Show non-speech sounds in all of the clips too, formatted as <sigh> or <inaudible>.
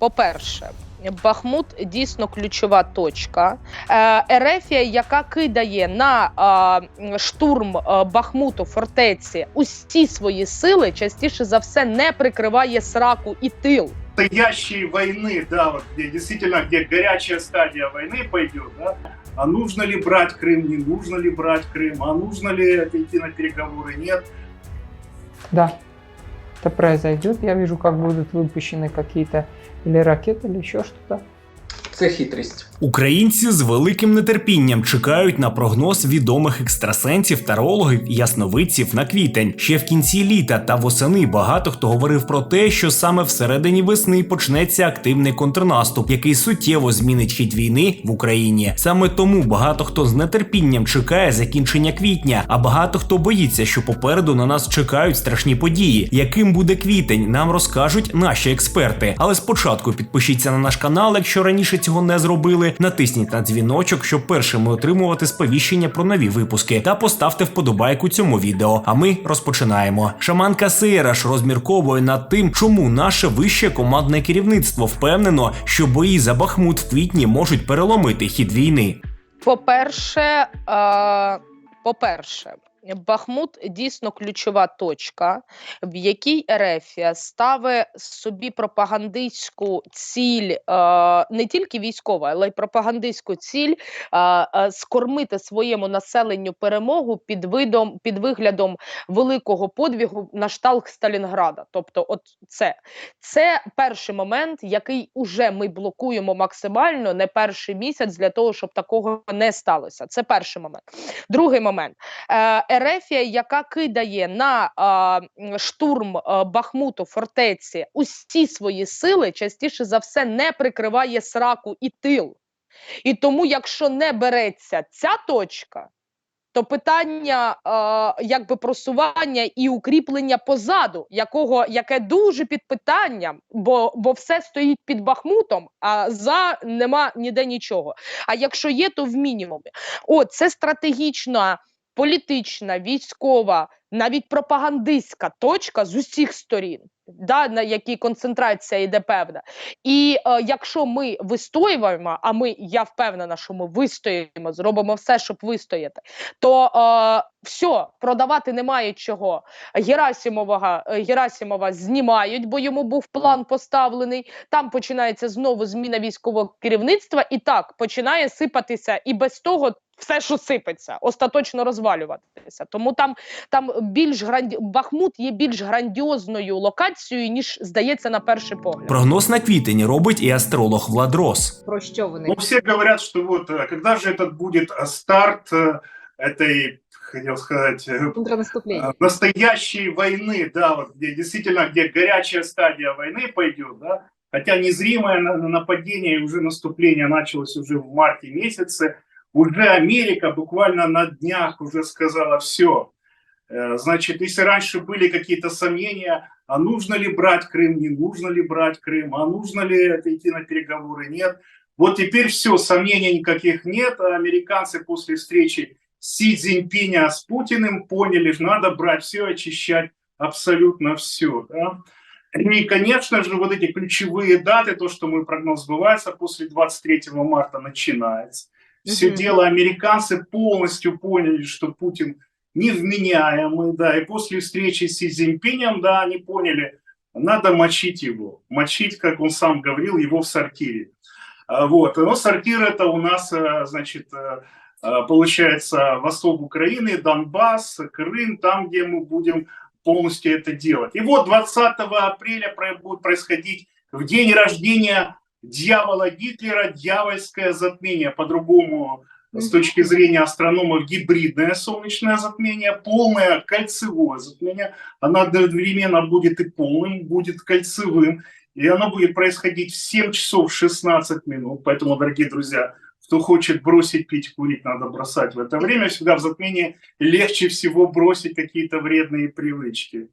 По-перше, Бахмут дійсно ключова точка. Е, Ерефія, яка кидає на е, штурм е, Бахмуту фортеці усі свої сили, частіше за все не прикриває сраку і тил. настоящей войны, да, вот где действительно, где горячая стадия войны пойдет, да, а нужно ли брать Крым, не нужно ли брать Крым, а нужно ли это идти на переговоры, нет. Да, это произойдет. Я вижу, как будут выпущены какие-то или ракеты, или еще что-то. Це хитрість. Українці з великим нетерпінням чекають на прогноз відомих екстрасенсів, тарологів і ясновидців на квітень. Ще в кінці літа та восени багато хто говорив про те, що саме всередині весни почнеться активний контрнаступ, який суттєво змінить хід війни в Україні. Саме тому багато хто з нетерпінням чекає закінчення квітня, а багато хто боїться, що попереду на нас чекають страшні події. Яким буде квітень, нам розкажуть наші експерти. Але спочатку підпишіться на наш канал, якщо раніше цього не зробили. Натисніть на дзвіночок, щоб першими отримувати сповіщення про нові випуски, та поставте вподобайку цьому відео. А ми розпочинаємо. Шаманка Сейраш розмірковує над тим, чому наше вище командне керівництво впевнено, що бої за Бахмут в квітні можуть переломити хід війни. По-перше, е, по-перше, Бахмут дійсно ключова точка, в якій Ерефія ставить собі пропагандистську ціль, е, не тільки військову, але й пропагандистську ціль е, е, скормити своєму населенню перемогу під видом, під виглядом великого подвігу на шталт Сталінграда. Тобто, от це, це перший момент, який уже ми блокуємо максимально не перший місяць для того, щоб такого не сталося. Це перший момент. Другий момент. Ерефія, яка кидає на е, штурм е, Бахмуту фортеці усі свої сили, частіше за все не прикриває сраку і тил. І тому, якщо не береться ця точка, то питання е, якби просування і укріплення позаду, якого яке дуже під питанням, бо, бо все стоїть під Бахмутом, а за нема ніде нічого. А якщо є, то в мінімумі. От це стратегічна, політична, військова, навіть пропагандистська точка з усіх сторін, да, на якій концентрація йде певна. І е, якщо ми вистоюємо, а ми, я впевнена, що ми вистоїмо, зробимо все, щоб вистояти, то е, все, продавати немає чого. Герасимова, е, Герасимова знімають, бо йому був план поставлений. Там починається знову зміна військового керівництва, і так починає сипатися і без того Все, що сипеться, остаточно розвалюватися. Тому там, там більш гранді... Бахмут є більш грандіозною локацією, ніж здається на перший погляд. Прогноз на квітень робить і астролог Владрос. Про що вони? Ну, все говорят, что вот, э, когда же этот будет э, старт э, этой, хотел сказать, э, Контрнаступлення. э, настоящей войны, да, вот где действительно, где горячая стадия войны пойдет, да, хотя незримое на- на- нападение и уже наступление началось уже в марте месяце, уже Америка буквально на днях уже сказала все. Значит, если раньше были какие-то сомнения, а нужно ли брать Крым, не нужно ли брать Крым, а нужно ли это идти на переговоры, нет. Вот теперь все, сомнений никаких нет, а американцы после встречи Си Цзиньпиня с Путиным поняли, что надо брать все, очищать абсолютно все. Да? И, конечно же, вот эти ключевые даты, то, что мой прогноз сбывается, после 23 марта начинается. Все Мгм. дело, американцы полностью поняли, что Путин невменяемый, да, и после встречи с Си Цзиньпинем, да, они поняли, надо мочить его, мочить, как он сам говорил, его в сортире. А, Вот, но сортир это у нас, э, значит, э, э, получается восток Украины, Донбасс, Крым, там, где мы будем полностью это делать. И вот 20 апреля будет происходить в день рождения дьявола Гитлера дьявольское затмение, по-другому с точки зрения астрономов гибридное солнечное затмение, полное кольцевое затмение. Оно одновременно будет и полным, будет кольцевым, и оно будет происходить в 7 часов 16 минут. Поэтому, дорогие друзья, кто хочет бросить пить, курить, надо бросать в это время. Всегда в затмении легче всего бросить какие-то вредные привычки.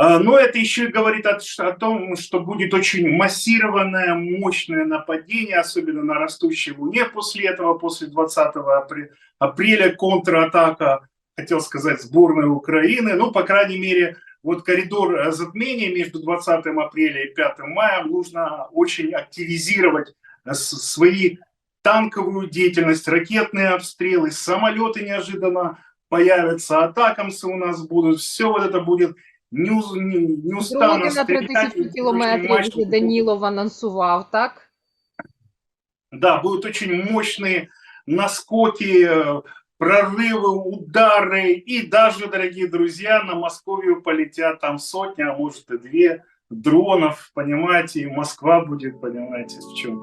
А, Но это еще и говорит о, о том, что будет очень массированное, мощное нападение, особенно на растущей Луне после этого, после 20 апреля, апреля контратака, хотел сказать, сборной Украины. Ну, по крайней мере, вот коридор затмения между 20 апреля и 5 мая нужно очень активизировать э, свои танковую деятельность, ракетные обстрелы, самолеты неожиданно появятся, атакамсы у нас будут, все вот это будет неуз- не- неустанно Дрони на 3000 стрелять. Очень кілометрів мощно вже Данілов анонсував, так? Да, будут очень мощные наскоки, э, прорывы, удары. И даже, дорогие друзья, на Московию полетят там сотни, а может и две дронов, понимаете, и Москва будет, понимаете, в чем.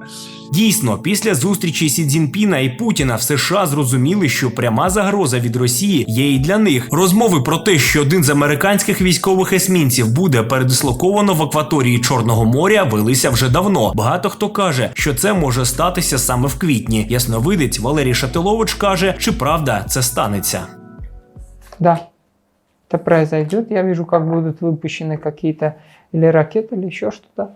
Дійсно, після зустрічі Сі Цзіньпіна і Путіна в США зрозуміли, що пряма загроза від Росії є і для них. Розмови про те, що один з американських військових есмінців буде передислоковано в акваторії Чорного моря, велися вже давно. Багато хто каже, що це може статися саме в квітні. Ясновидець Валерій Шатилович каже, чи правда це станеться. Да, это произойдет. Я вижу, как будут выпущены какие-то или ракеты, или еще что-то.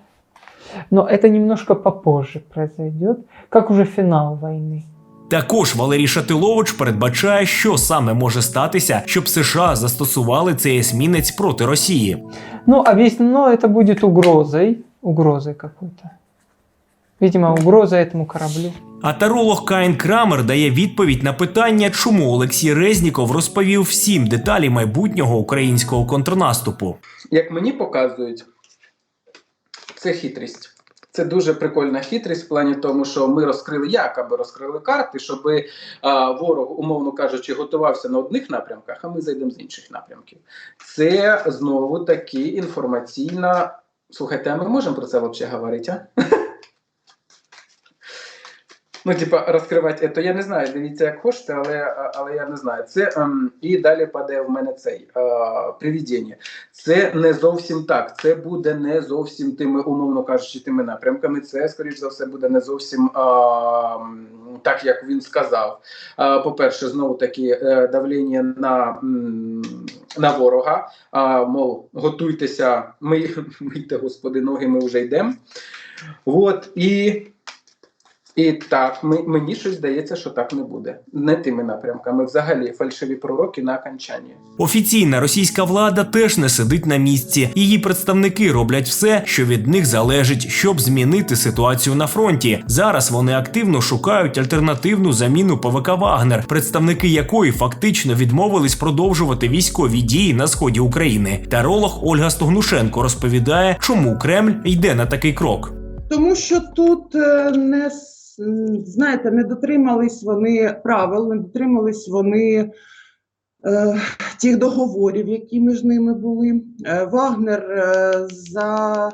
Но это немножко попозже произойдет, как уже финал войны. Також Валерій Шатилович передбачає, що саме може статися, щоб США застосували цей есмінець проти Росії. Ну, а весь, но это будет угрозой, угрозой какой-то. Видимо, угроза этому кораблю. А таролог Каїн Крамер дає відповідь на питання, чому Олексій Резніков розповів всім деталі майбутнього українського контрнаступу. як мені показують, це хитрість. Це дуже прикольна хитрість в плані тому, що ми розкрили, якоби розкрили карти, щоб а, ворог, умовно кажучи, готувався на одних напрямках, а ми зайдемо з інших напрямків. Це знову таки інформаційна. Слухайте, а ми можемо про це взагалі говорити? а? Ну, типа, розкривати це, я не знаю, дивіться, як хочете, але, але я не знаю. Це ем, і далі падає в мене цей е, привідіння. Це не зовсім так. Це буде не зовсім тими, умовно кажучи, тими напрямками. Це, скоріш за все, буде не зовсім м, так, як він сказав. А, по-перше, знову таки е, давлення на, на ворога. А, мов, готуйтеся, ми, <laughs> мийте, господи, ноги, ми вже йдемо. От і. І так, ми, мені щось здається, що так не буде. Не тими напрямками. Взагалі, фальшиві пророки на окончанні. Офіційна російська влада теж не сидить на місці. Її представники роблять все, що від них залежить, щоб змінити ситуацію на фронті. Зараз вони активно шукають альтернативну заміну ПВК Вагнер, представники якої фактично відмовились продовжувати військові дії на сході України. Таролог Ольга Стогнушенко розповідає, чому Кремль йде на такий крок. Тому що тут е, не знаєте, не дотримались вони правил, не дотримались вони е, тих договорів, які між ними були. Е, Вагнер е, за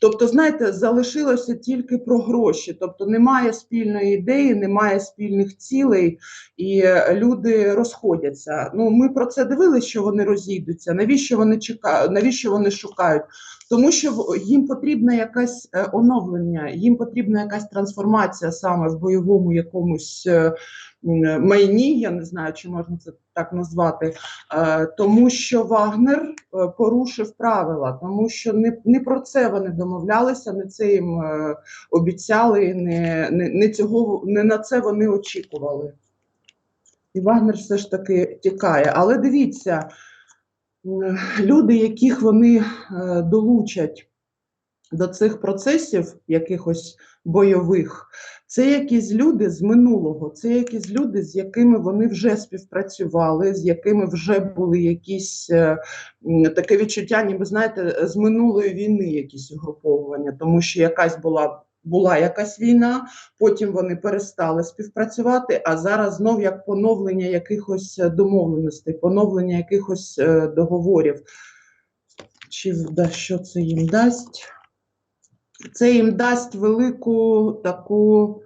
тобто, знаєте, залишилося тільки про гроші. Тобто немає спільної ідеї, немає спільних цілей, і е, люди розходяться. Ну, ми про це дивилися, що вони розійдуться. Навіщо вони чекають, навіщо вони шукають? Тому що їм потрібна якась е, оновлення, їм потрібна якась трансформація саме в бойовому якомусь е, майні, я не знаю, чи можна це так назвати, е, тому що Вагнер е, порушив правила, тому що не, не про це вони домовлялися, не це їм е, обіцяли, не, не, не цього не на це вони очікували. І Вагнер все ж таки тікає. Але дивіться, люди, яких вони долучать до цих процесів, якихось бойових, це якісь люди з минулого, це якісь люди, з якими вони вже співпрацювали, з якими вже були якісь е, таке відчуття, ніби знаєте, з минулої війни якісь угруповування, тому що якась була. Була якась війна, потім вони перестали співпрацювати, а зараз знов як поновлення якихось е, домовленостей, поновлення якихось е, договорів. Чи да, що це їм дасть? Це їм дасть велику таку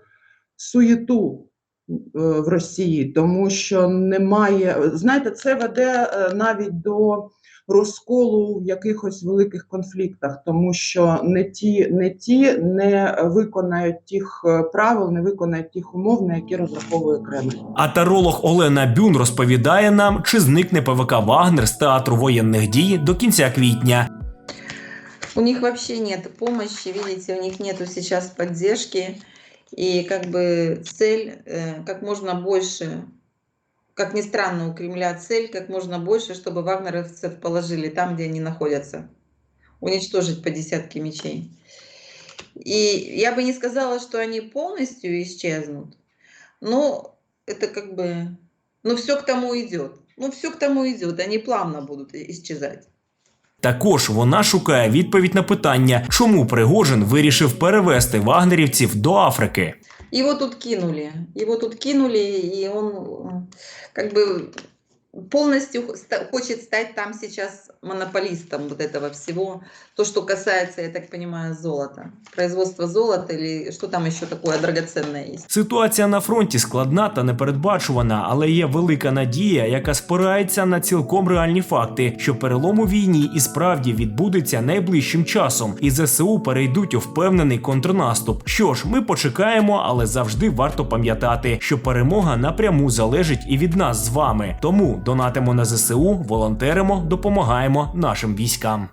суєту е, в Росії, тому що немає. Знаєте, це веде е, навіть до розколу в якихось великих конфліктах, тому що не ті, не ті не виконають тих е, правил, не виконають тих умов, на які розраховує Кремль. А таролог Олена Бюн розповідає нам, чи зникне ПВК Вагнер з театру воєнних дій до кінця квітня. У них вообще нет помощи, видите, у них нету сейчас поддержки. И как бы цель э, как можно больше как ни странно, у Кремля цель как можно больше, чтобы вагнеровцев положили там, где они находятся. Уничтожить по десятке мечей. И я бы не сказала, что они полностью исчезнут, но это как бы... Ну, все к тому идет. Ну, все к тому идет. Они плавно будут исчезать. Також вона шукає відповідь на питання, чому Пригожин вирішив перевести вагнерівців до Африки. Його тут кинули. його тут кинули, і он якби полностью хочет стать там сейчас монополистом вот этого всего. То, что касается, я так понимаю, золота. Производство золота или что там еще такое драгоценное есть. Ситуація на фронті складна та непередбачувана, але є велика надія, яка спирається на цілком реальні факти, що перелом у війні і справді відбудеться найближчим часом, і ЗСУ перейдуть у впевнений контрнаступ. Що ж, ми почекаємо, але завжди варто пам'ятати, що перемога напряму залежить і від нас з вами. Тому донатимо на ЗСУ, волонтеримо, допомагаємо нашим військам.